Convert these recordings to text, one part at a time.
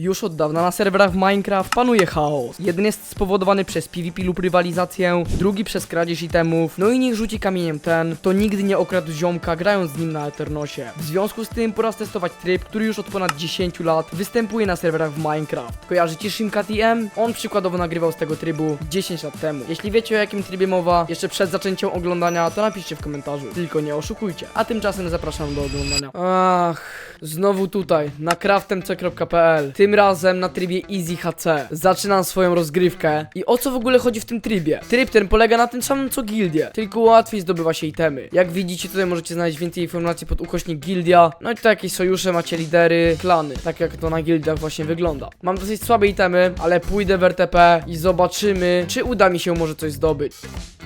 Już od dawna na serwerach Minecraft panuje chaos. Jeden jest spowodowany przez PvP lub rywalizację, drugi przez kradzież itemów, no i niech rzuci kamieniem ten, to nigdy nie okradł ziomka grając z nim na Eternosie. W związku z tym pora testować tryb, który już od ponad 10 lat występuje na serwerach w Minecraft. Kojarzycie Shimka TM? On przykładowo nagrywał z tego trybu 10 lat temu. Jeśli wiecie o jakim trybie mowa, jeszcze przed zaczęciem oglądania, to napiszcie w komentarzu. Tylko nie oszukujcie. A tymczasem zapraszam do oglądania. Ach, znowu tutaj, na craftemc.pl. Tym razem na trybie Easy HC. Zaczynam swoją rozgrywkę. I o co w ogóle chodzi w tym trybie? Tryb ten polega na tym samym co gildie, tylko łatwiej zdobywa się itemy. Jak widzicie, tutaj możecie znaleźć więcej informacji pod ukośnik gildia. No i tutaj jakieś sojusze, macie lidery, klany. Tak jak to na gildiach właśnie wygląda. Mam dosyć słabe itemy, ale pójdę w RTP i zobaczymy, czy uda mi się może coś zdobyć.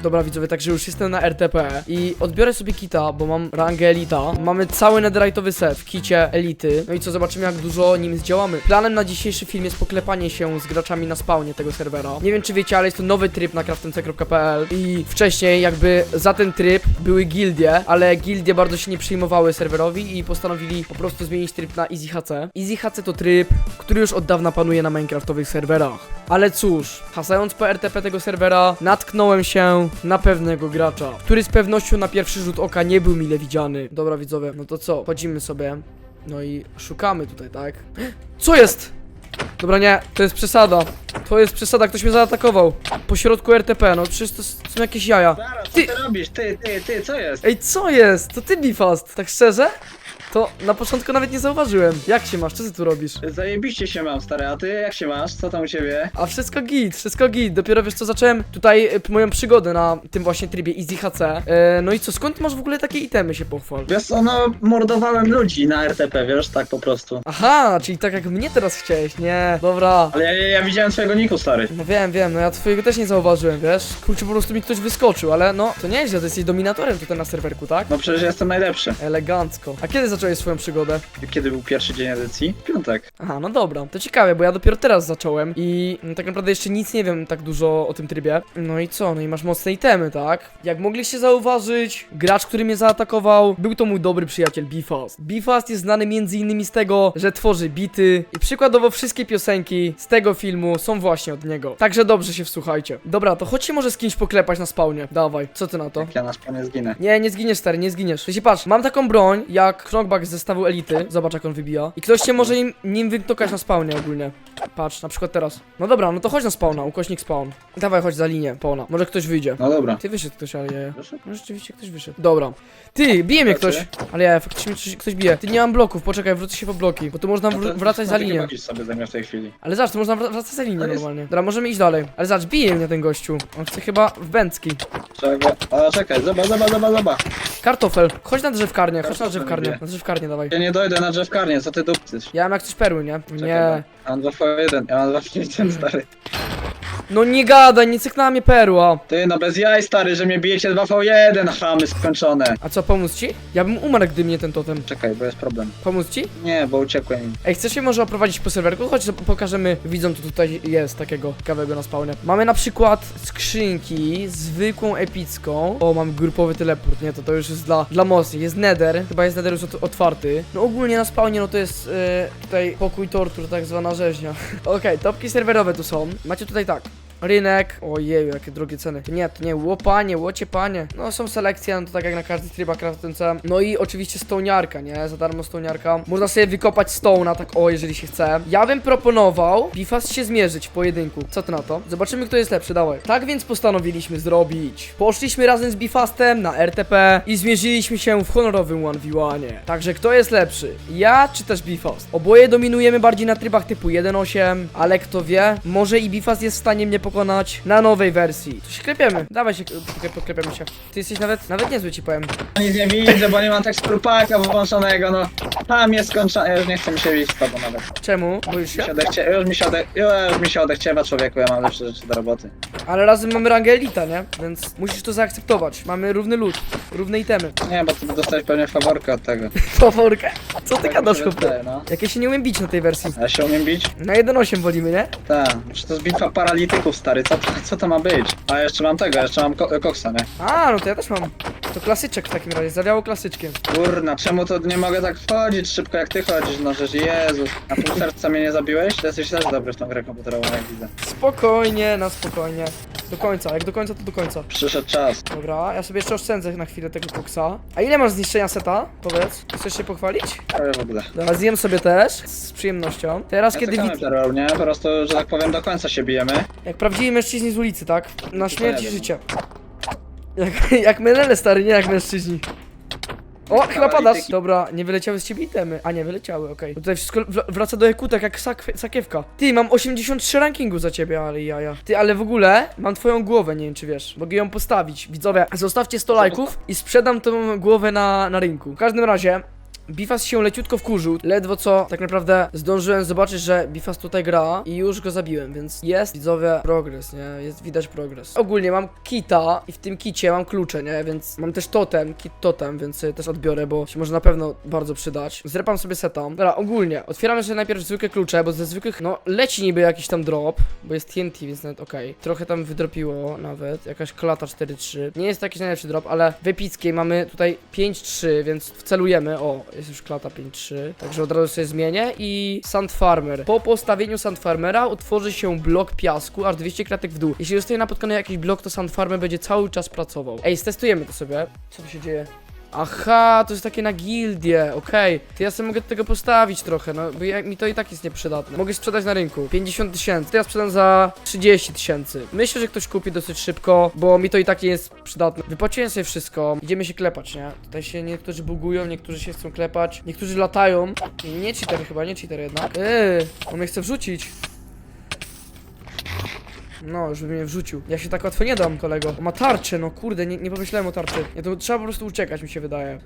Dobra widzowie, także już jestem na RTP i odbiorę sobie kita, bo mam rangę elita. Mamy cały netherite'owy set w kicie elity. No i co, zobaczymy jak dużo nim zdziałamy. Planem na dzisiejszy film jest poklepanie się z graczami na spawnie tego serwera. Nie wiem czy wiecie, ale jest to nowy tryb na craftemc.pl i wcześniej jakby za ten tryb były gildie, ale gildie bardzo się nie przyjmowały serwerowi i postanowili po prostu zmienić tryb na Easy HC. Easy HC to tryb, który już od dawna panuje na minecraftowych serwerach. Ale cóż, hasając po RTP tego serwera, natknąłem się na pewnego gracza, który z pewnością na pierwszy rzut oka nie był mile widziany. Dobra widzowie, no to co? Chodzimy sobie, no i szukamy tutaj, tak? Co jest? Dobra, nie, to jest przesada. To jest przesada, ktoś mnie zaatakował. Po środku RTP, no przecież to są jakieś jaja. Zaraz, co Ty- ty robisz? Ty, ty, ty, co jest? Ej, co jest? To ty Bifast, tak szczerze? To na początku nawet nie zauważyłem. Jak się masz? Co ty tu robisz? Zajebiście się mam, stary, a ty jak się masz? Co tam u ciebie? A wszystko git, wszystko git. Dopiero wiesz co, zacząłem tutaj e, moją przygodę na tym właśnie trybie Easy HC. E, no i co, skąd masz w ogóle takie itemy się pochwal? Wiesz co, no, mordowałem ludzi na RTP, wiesz, tak po prostu. Aha, czyli tak jak mnie teraz chciałeś, nie. Dobra. Ale ja, ja widziałem twojego niku, stary. No wiem, wiem, no ja twojego też nie zauważyłem, wiesz? Kurczę, po prostu mi ktoś wyskoczył, ale no, to nieźle, to jesteś dominatorem tutaj na serwerku, tak? No przecież jestem najlepszy. Elegancko. A kiedy zacząłeś swoją przygodę? Kiedy był pierwszy dzień edycji? Piątek. Aha, no dobra, to ciekawe, bo ja dopiero teraz zacząłem i mm, tak naprawdę jeszcze nic nie wiem tak dużo o tym trybie. No i co? No i masz mocne itemy, tak? Jak mogliście zauważyć, gracz, który mnie zaatakował, był to mój dobry przyjaciel Bifast. Bifast jest znany między innymi z tego, że tworzy bity i przykładowo wszystkie piosenki z tego filmu są właśnie od niego. Także dobrze się wsłuchajcie. Dobra, to chodźcie może z kimś poklepać na spawnie. Dawaj, co ty na to? Jak ja na spawnie zginę. Nie, nie zginiesz stary, nie zginiesz. Jeśli patrz, mam taką broń jak knockback z zestawu elity. Zobacz jak on wybija. I ktoś cię może nim, nim wyknokać na spawnie ogólnie. Patrz, na przykład teraz. No dobra, no to chodź na spawna, ukośnik spawn. Dawaj, chodź za linię spawna. Może ktoś wyjdzie. No dobra. Ty wyszedł ktoś, ale nie. Proszę? No rzeczywiście ktoś wyszedł. Dobra. Ty, bije mnie ktoś. Znaczy? Ale ja, faktycznie ktoś, ktoś bije. Ty nie mam bloków, poczekaj, wrócę się po bloki. Bo tu można No wr- wracać za linię. sobie w tej chwili. Ale zobacz, tu można wr- wracać za linię normalnie. Dobra, możemy iść dalej. Ale zobacz, bije mnie ten gościu. On chce chyba w bęcki. Go... A czekaj, zobacz, zobacz, zobacz, zobacz. Kartofel, chodź na drzewkarnię, chodź na drzewkarnię. Na drzewkarnię dawaj. Ja nie dojdę na drzewkarnię, co ty dupcysz? Ja mam jak coś perły, nie? Czekaj, Nie. Ja mam 2 1 ja mam 2 1 stary. No nie gadaj, nie cyknęła mnie perła. Ty, no bez jaj, stary, że mnie bijecie 2v1, chamy skończone. A co, pomóc ci? Ja bym umarł, gdy mnie ten totem. Czekaj, bo jest problem. Pomóc ci? Nie, bo uciekłem. Ej, chcesz się może oprowadzić po serwerku? Chodź, to pokażemy widzom, co tutaj jest takiego ciekawego na spawnie. Mamy na przykład skrzynki, zwykłą, epicką. O, mamy grupowy teleport, nie? To to już jest dla, dla mocnych. Jest nether, chyba jest nether już ot otwarty. No ogólnie na spawnie, no to jest e, tutaj pokój tortur, tak zwana rzeźnia. Okej, topki serwerowe tu są. Macie tutaj tak. Rynek, ojej, jakie drogie ceny. Nie, to nie, łopanie, łocie panie. No są selekcje, no to tak jak na każdy trybach craftingce. No i oczywiście stołniarka, nie? Za darmo stołniarka. Można sobie wykopać stołna, tak o, jeżeli się chce. Ja bym proponował Bifast się zmierzyć w pojedynku. Co ty na to? Zobaczymy, kto jest lepszy, dawaj. Tak więc postanowiliśmy zrobić. Poszliśmy razem z Bifastem na RTP i zmierzyliśmy się w honorowym 1v1. Także kto jest lepszy? Ja czy też Bifast? Oboje dominujemy bardziej na trybach typu 1.8, ale kto wie, może i Bifast jest w stanie mnie pokonać na nowej wersji. Się klepiemy. Dawaj się, pokle- poklepiemy się. Ty jesteś nawet, nawet niezły ci powiem. Nic nie widzę, bo nie mam teksturpaka włączonego, no. Tam jest skończone, ja już nie chcę mi się bić z tobą nawet. Czemu? Boisz się? Mi się odechcie, już mi się, ode, już mi się odechciewa człowieku, ja mam lepsze rzeczy do roboty. Ale razem mamy rangę elita, nie? Więc musisz to zaakceptować. Mamy równy lód, równe itemy. Nie, bo ty dostałeś pewnie faworkę od tego. Faworkę. Co ty Tak gadasz, się chłopie? wydaje, no. Jak ja się nie umiem bić na tej wersji. A ja się umiem bić? Na 1.8 wolimy, nie? Tak, czy to jest bitwa paralityków, stary, co to, co to ma być? A jeszcze mam tego, jeszcze mam ko koksa, nie? A, no to ja też mam. To klasyczek w takim razie, zawiało klasyczkiem. Kurna, czemu to nie mogę tak wchodzić szybko jak ty chodzisz, no żeż Jezus. Na pół serca mnie nie zabiłeś? To jesteś też dobry w tą grę komputerową, jak widzę. Spokojnie, na spokojnie. Do końca, jak do końca, to do końca. Przyszedł czas. Dobra, ja sobie jeszcze oszczędzę na chwilę tego koksa. A ile masz zniszczenia seta? Powiedz. Chcesz się pochwalić? Ale w ogóle. Dobra, zjem sobie też, z przyjemnością. Teraz, Ja kiedy czekamy, wid... Karol, nie? Po prostu, że tak powiem, do końca się bijemy. Jak prawdziwi mężczyźni z ulicy, tak? Na śmierć i wiem. życie. Jak, jak menele, stary, nie jak mężczyźni. O, chyba padasz! Dobra, nie wyleciały z ciebie itemy. A nie, wyleciały, okej. Tutaj wszystko wr- wraca do ekutek jak sak sakiewka. Ty, mam 83 rankingu za ciebie, ale jaja. Ty, ale w ogóle mam twoją głowę, nie wiem czy wiesz. Mogę ją postawić. Widzowie, zostawcie 100 lajków i sprzedam tą głowę na, na rynku. W każdym razie, Bifas się leciutko wkurzył, ledwo co tak naprawdę zdążyłem zobaczyć, że Bifas tutaj gra i już go zabiłem, więc jest widzowie progres, nie? Jest widać progres. Ogólnie mam kita i w tym kicie mam klucze, nie? Więc mam też totem, kit totem, więc też odbiorę, bo się może na pewno bardzo przydać. Zrepam sobie seta. Dobra, ogólnie otwieramy sobie najpierw zwykłe klucze, bo ze zwykłych, no leci niby jakiś tam drop, bo jest TNT, więc nawet okej. Trochę tam wydropiło nawet, jakaś klata 4-3. Nie jest to jakiś najlepszy drop, ale w epickiej mamy tutaj 5-3, więc wcelujemy. O, jest już klata 5-3, także od razu sobie zmienię i Sand Farmer. Po postawieniu Sand Farmera utworzy się blok piasku, aż 200 kratek w dół. Jeśli zostaje napotkany jakiś blok, to Sand Farmer będzie cały czas pracował. Ej, stestujemy to sobie. Co tu się dzieje? Aha, to jest takie na gildię, okej. To ja sobie mogę tego postawić trochę, no bo ja, mi to i tak jest nieprzydatne. Mogę sprzedać na rynku 50 tysięcy, to ja sprzedam za 30 tysięcy. Myślę, że ktoś kupi dosyć szybko, bo mi to i tak jest przydatne. Wypłaciłem sobie wszystko, idziemy się klepać, nie? Tutaj się niektórzy bugują, niektórzy się chcą klepać, niektórzy latają. Nie, cheater chyba, nie cheater jednak. Yy, on mnie chce wrzucić. No, już by mnie wrzucił. Ja się tak łatwo nie dam, kolego. On ma tarczę, no kurde, nie, nie pomyślałem o tarczy. Nie, to trzeba po prostu uciekać, mi się wydaje.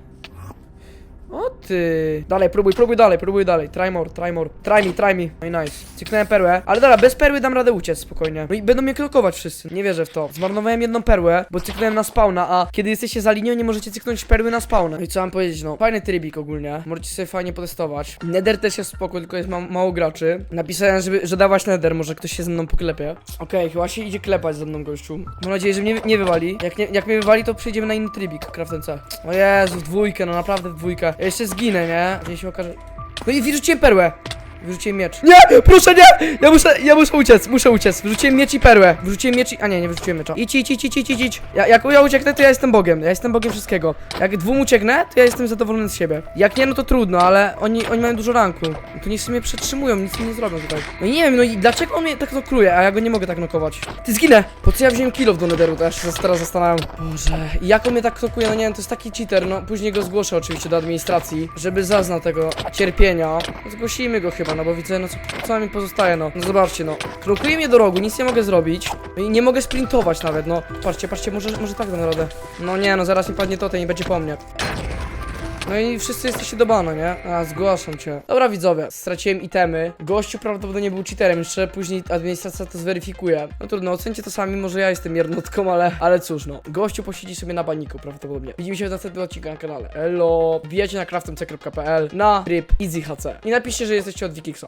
O ty. Dalej, próbuj, próbuj dalej, próbuj dalej. Try more, try more. Try me, try me. No i nice. Cyknąłem perłę. Ale dobra, bez perły dam radę uciec spokojnie. No i będą mnie klokować wszyscy. Nie wierzę w to. Zmarnowałem jedną perłę, bo cyknąłem na spawna, a kiedy jesteście za linią, nie możecie cyknąć perły na spawna. No i co mam powiedzieć, no. Fajny trybik ogólnie. Możecie sobie fajnie potestować. Nether też jest spoko, tylko jest ma mało graczy. Napisałem, żeby, że dawać nether, może ktoś się ze mną poklepie. Okej, chyba się idzie klepać ze mną gościu. Mam nadzieję, że mnie nie wywali. Jak, nie, jak mnie wywali, to przejdziemy na inny trybik, Craftem C. O Jezu, w dwójkę, no naprawdę w dwójkę. Jeszcze zginę, nie? Się okaże. No i wyrzuciłem perłę. Wyrzuciłem miecz. Nie! Proszę nie! Ja muszę, ja muszę uciec, muszę uciec. Wyrzuciłem miecz i perłę. Wyrzuciłem miecz i... A nie, nie wyrzuciłem miecza. Idź, idź, idź, idź, idź, idź. Ja, jak ja ucieknę, to ja jestem Bogiem. Ja jestem Bogiem wszystkiego. Jak dwóm ucieknę, to ja jestem zadowolony z siebie. Jak nie, no to trudno, ale oni, oni mają dużo ranku. To niech mnie przetrzymują, nic mi nie zrobią tutaj. No i nie wiem, no i dlaczego on mnie tak nokluje, a ja go nie mogę tak nokować? Ty zginę! Po co ja wziąłem kilo do nederu, to ja się teraz zastanawiam. Boże, jak on mnie tak knokuje, no nie wiem, to jest taki cheater, no później go zgłoszę oczywiście do administracji, żeby zaznał tego cierpienia. Zgłosimy go chyba, no bo widzę, no co, co mi pozostaje, no. No zobaczcie, no. Knokuje mnie do rogu, nic nie mogę zrobić. No i nie mogę sprintować nawet, no. Patrzcie, patrzcie, może, może tak dam radę. No nie, no zaraz mi padnie to, i będzie po mnie. No i wszyscy jesteście do bana, nie? A, zgłaszam cię. Dobra widzowie, straciłem itemy. Gościu prawdopodobnie był cheaterem, jeszcze później administracja to zweryfikuje. No trudno, ocencie to sami, może ja jestem miernotką, ale, ale cóż no. Gościu posiedzi sobie na baniku prawdopodobnie. Widzimy się w następnym odcinku na kanale. Elo, wbijajcie na craftemc.pl na tryb EasyHC. I napiszcie, że jesteście od Wikiksa.